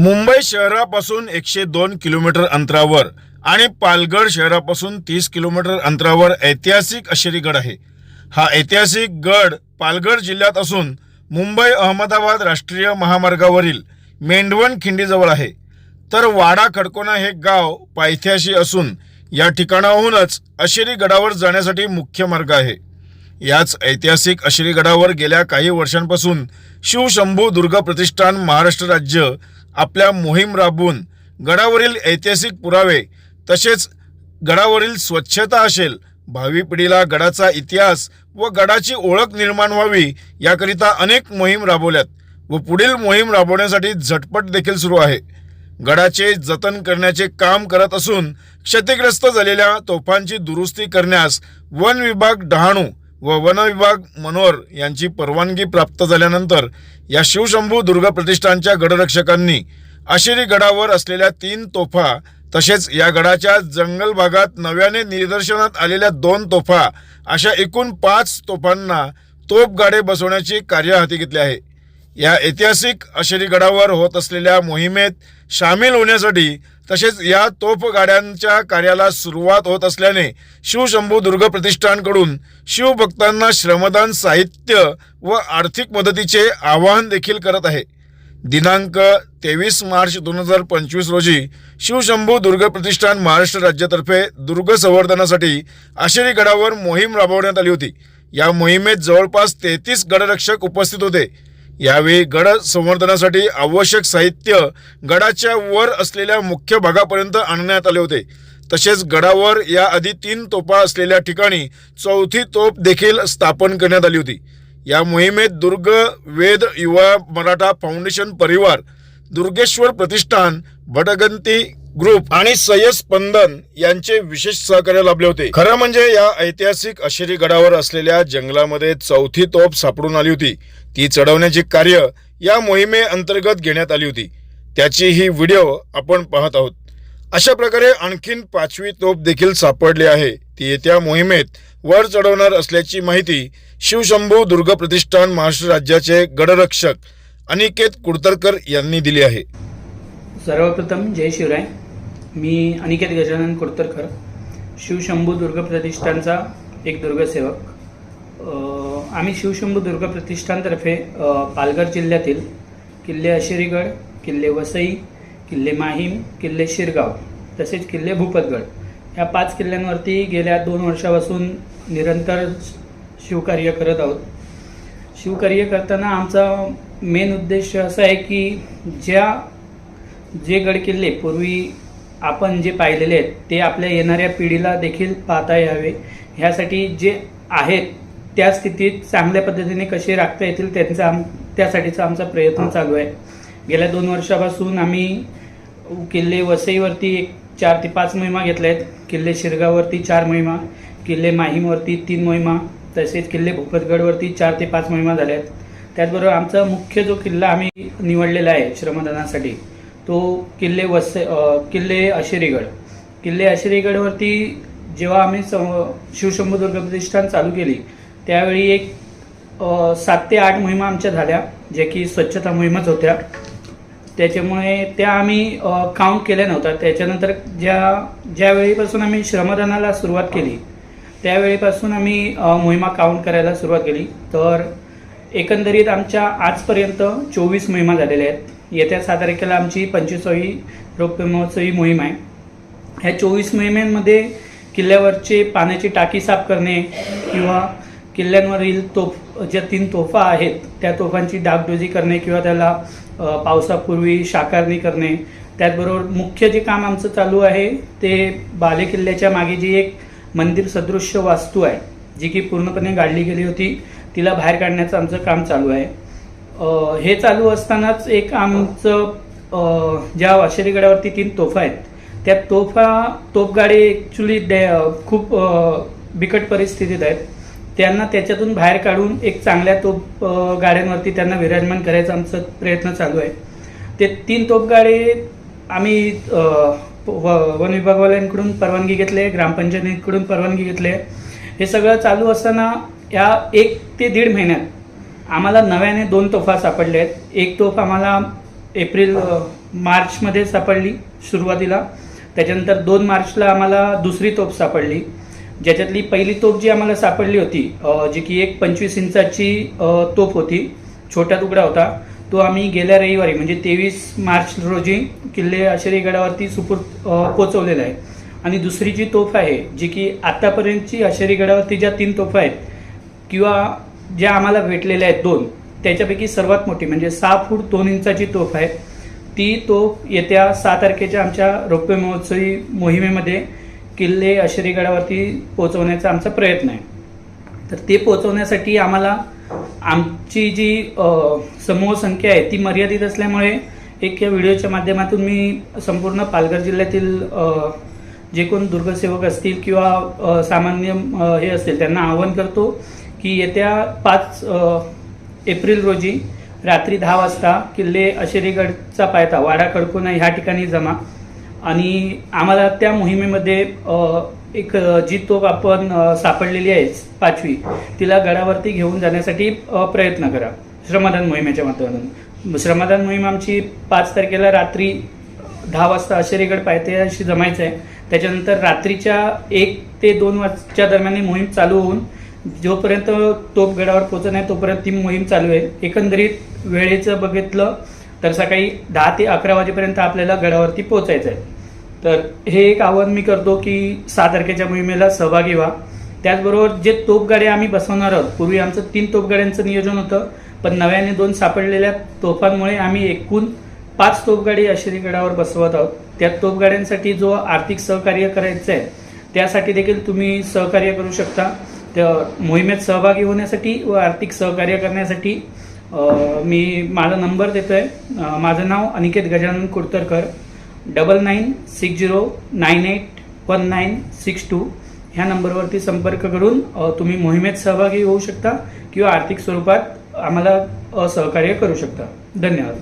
मुंबई शहरापासून एकशे दोन किलोमीटर अंतरावर आणि पालघर शहरापासून तीस किलोमीटर अंतरावर ऐतिहासिक अशेरी गड आहे. हा ऐतिहासिक गड पालघर जिल्ह्यात असून मुंबई अहमदाबाद राष्ट्रीय महामार्गावरील मेंढवण खिंडीजवळ आहे. तर वाडा खडकोना हे गाव पायथ्याशी असून या ठिकाणाहूनच अशेरी गडावर जाण्यासाठी मुख्य मार्ग आहे. याच ऐतिहासिक अशेरी गडावर गेल्या काही वर्षांपासून शिवशंभू दुर्ग प्रतिष्ठान महाराष्ट्र राज्य आपल्या मोहीम राबवून गडावरील ऐतिहासिक पुरावे तसेच गडावरील स्वच्छता असेल भावी पिढीला गडाचा इतिहास व गडाची ओळख निर्माण व्हावी याकरिता अनेक मोहीम राबवल्यात व पुढील मोहीम राबवण्यासाठी झटपट देखील सुरू आहे. गडाचे जतन करण्याचे काम करत असून क्षतिग्रस्त झालेल्या तोफांची दुरुस्ती करण्यास वन विभाग डहाणू व वन विभाग मनोहर यांची परवानगी प्राप्त झाल्यानंतर या शिवशंभू दुर्ग प्रतिष्ठानच्या गडरक्षकांनी आशिरी गडावर असलेल्या तीन तोफा तसेच या गडाच्या जंगल भागात नव्याने निदर्शनात आलेल्या दोन तोफा अशा एकूण पाच तोफांना तोफगाडे बसवण्याचे कार्य हाती घेतले आहे. या ऐतिहासिक आशिरी गडावर होत असलेल्या मोहिमेत सामील होण्यासाठी तसेच या तोफ गाड्यांच्या कार्याला सुरुवात होत असल्याने शिवशंभू दुर्ग प्रतिष्ठानकडून शिवभक्तांना श्रमदान साहित्य व आर्थिक मदतीचे आवाहन देखील करत आहे. दिनांक तेवीस मार्च दोन हजार पंचवीस रोजी शिवशंभू दुर्ग प्रतिष्ठान महाराष्ट्र राज्यातर्फे दुर्ग संवर्धनासाठी आशेरी गडावर मोहीम राबवण्यात आली होती. या मोहिमेत जवळपास तेहतीस गडरक्षक उपस्थित होते. यावेळी गड संवर्धनासाठी आवश्यक साहित्य गडाच्या वर असलेल्या मुख्य भागापर्यंत आणण्यात आले होते. तसेच गडावर या आधी तीन तोफा असलेल्या ठिकाणी चौथी तोफ देखील स्थापन करण्यात आली होती. या मोहिमेत दुर्ग वेद युवा मराठा फाउंडेशन परिवार दुर्गेश्वर प्रतिष्ठान भटगंती ग्रुप आणि सय्यद स्पंदन यांचे विशेष सहकार्य लाभले होते. खरं म्हणजे या ऐतिहासिक अशेरी गडावर असलेल्या जंगलामध्ये चौथी तोफ सापडून आली होती. ती चढवण्याचे कार्य या मोहिमे अंतर्गत घेण्यात आली होती. त्याची ही व्हिडिओ आपण पाहत आहोत. अशा प्रकारे आणखीन पाचवी तोफ देखील सापडली आहे. ती येत्या मोहिमेत वर चढवणार असल्याची माहिती शिवशंभू दुर्ग प्रतिष्ठान महाराष्ट्र राज्याचे गडरक्षक अनिकेत कुडतरकर यांनी दिली आहे. सर्वप्रथम जय शिवराय. मी अनिकेत गजानन कुडतरकर शिवशंभू दुर्ग प्रतिष्ठानचा एक दुर्गसेवक. आम्ही शिवशंभू दुर्ग प्रतिष्ठानतर्फे पालघर जिल्ह्यातील किल्ले अशिरीगड किल्ले वसई किल्ले माहीम किल्ले शिरगाव तसेच किल्ले भूपतगड या पाच किल्ल्यांवरती गेल्या दोन वर्षापासून निरंतर शिवकार्य करत आहोत. शिवकार्य करताना आमचा मेन उद्देश असा आहे की ज्या जे गडकिल्ले पूर्वी आपण जे पाहिलेले आहेत ते आपल्या येणाऱ्या पिढीला देखील पाहता यावे. ह्यासाठी जे आहेत त्या स्थितीत चांगल्या पद्धतीने कसे राखता येतील त्यांचा आम त्यासाठीचा आमचा प्रयत्न चालू आहे. गेल्या दोन वर्षापासून आम्ही किल्ले वसईवरती एक चार ते पाच मोहिमा घेतल्या आहेत किल्ले शिरगाववरती चार मोहिमा किल्ले माहीमवरती तीन मोहिमा तसेच किल्ले भूपतगडवरती चार ते पाच मोहिमा झाल्या आहेत त्याचबरोबर आमचा मुख्य जो किल्ला आम्ही निवडलेला आहे श्रमदानासाठी तो किल्ले वस किल्ले अशिरीगड. किल्ले अशिरीगडवरती जेव्हा आम्ही सं शिवशंभू दुर्ग प्रतिष्ठान चालू केली त्यावेळी एक सात ते आठ मोहिमा आमच्या झाल्या जे की स्वच्छता मोहिमाच होत्या. त्याच्यामुळे त्या आम्ही काउंट केल्या नव्हत्या. त्याच्यानंतर ज्या ज्या वेळीपासून आम्ही श्रमदानाला सुरुवात केली त्यावेळीपासून आम्ही मोहिमा काउंट करायला सुरुवात केली. तर एकंदरीत आमच्या आजपर्यंत चोवीस मोहिमा झालेल्या आहेत. येत्या सात तारखेला आमची पंचवीसावी रौप्य महोत्सवी मोहीम आहे. ह्या चोवीस मोहिमेमध्ये किल्ल्यावरचे पाण्याची टाकी साफ करणे किंवा किल्ल्यांवरील तोफ ज्या तीन तोफा आहेत त्या तोफांची डागडोजी करणे किंवा त्याला पावसापूर्वी शाकारणी करणे त्याचबरोबर मुख्य जे काम आमचं चालू आहे ते बाले किल्ल्याच्या मागे जी एक मंदिर सदृश्य वास्तू आहे जी की पूर्णपणे गाडली गेली होती तिला बाहेर काढण्याचं आमचं काम चालू आहे. हे चालू असतानाच एक आमचं ज्या वाशेरी गडावरती तीन तोफा आहेत त्या तोफा तोफगाडी ॲक्च्युली खूप बिकट परिस्थितीत आहेत. त्यांना त्याच्यातून बाहेर काढून एक चांगल्या तोप गाड्यांवरती त्यांना विराजमान करायचा आमचा प्रयत्न चालू आहे. ते तीन तोपगाडे आम्ही व- वन विभागवाल्यांकडून परवानगी घेतली आहे ग्रामपंचायतीकडून परवानगी घेतली आहे. हे सगळं चालू असताना या एक ते दीड महिन्यात आम्हाला नव्याने दोन तोफा सापडल्या आहेत. एक तोफ आम्हाला एप्रिल मार्चमध्ये सापडली सुरुवातीला. त्याच्यानंतर दोन मार्चला आम्हाला दुसरी तोफ सापडली. ज्याच्यातली पहिली तोफ जी आम्हाला सापडली होती जी की एक पंचवीस इंचाची तोफ होती छोटा तुकडा होता तो आम्ही गेल्या रविवारी म्हणजे तेवीस मार्च रोजी किल्ले आशेरी गडावरती सुपूर्त पोचवलेला आहे. आणि दुसरी जी तोफ आहे जी की आत्तापर्यंतची आशेरी गडावरती ज्या तीन तोफा आहेत किंवा ज्या आम्हाला भेटलेल्या आहेत दोन त्याच्यापैकी सर्वात मोठी म्हणजे सहा फूट दोन इंचाची तोफ आहे. ती तोफ येत्या सहा तारखेच्या आमच्या रौप्य महोत्सवी मोहिमेमध्ये किल्ले आशेरी पोचवण्याचा पोहोचवण्याचा आमचा प्रयत्न आहे. तर ते पोहोचवण्यासाठी आम्हाला आमची जी समूह संख्या आहे ती मर्यादित असल्यामुळे एक या व्हिडिओच्या माध्यमातून मी संपूर्ण पालघर जिल्ह्यातील जे कोण दुर्गसेवक असतील किंवा सामान्य हे असतील त्यांना आवाहन करतो की येत्या पाच एप्रिल रोजी रात्री दहा वाजता किल्ले अशेरीगडचा पायथा वाडा कडकोना ह्या ठिकाणी जमा. आणि आम्हाला त्या मोहिमेमध्ये एक जी तोफ आपण सापडलेली आहे पाचवी तिला गडावरती घेऊन जाण्यासाठी प्रयत्न करा. श्रमदान मोहिमेच्या माध्यमातून. श्रमदान मोहीम आमची पाच तारखेला रात्री दहा वाजता अशेरीगड पायथ्याशी जमायचं आहे. त्याच्यानंतर रात्रीच्या एक ते दोन वाजच्या दरम्यान ही मोहीम चालू होऊन जोपर्यंत तोप गडावर पोहोचत नाही तोपर्यंत ती मोहीम चालू आहे. एकंदरीत वेळेचं बघितलं तर सकाळी दहा ते अकरा वाजेपर्यंत आपल्याला गडावरती पोचायचं आहे तर हे एक आव्हान मी करतो की सहा तारखेच्या मोहिमेला सहभागी व्हा. त्याचबरोबर जे तोपगाड्या आम्ही बसवणार आहोत पूर्वी आमचं तीन तोपगाड्यांचं नियोजन होतं पण नव्याने दोन सापडलेल्या तोफांमुळे आम्ही एकूण पाच तोपगाडी आशिरी गडावर बसवत आहोत. त्या तोपगाड्यांसाठी जो आर्थिक सहकार्य करायचं आहे त्यासाठी देखील तुम्ही सहकार्य करू शकता. त्या मोहिमेत सहभागी होण्यासाठी व आर्थिक सहकार्य करण्यासाठी मी माझा नंबर देतो आहे माझं नाव Aniket Gajanan Kudtarkar double nine six zero nine eight one nine six two. ह्या नंबरवरती संपर्क करून तुम्ही मोहिमेत सहभागी होऊ शकता किंवा आर्थिक स्वरूपात आम्हाला सहकार्य करू शकता. धन्यवाद.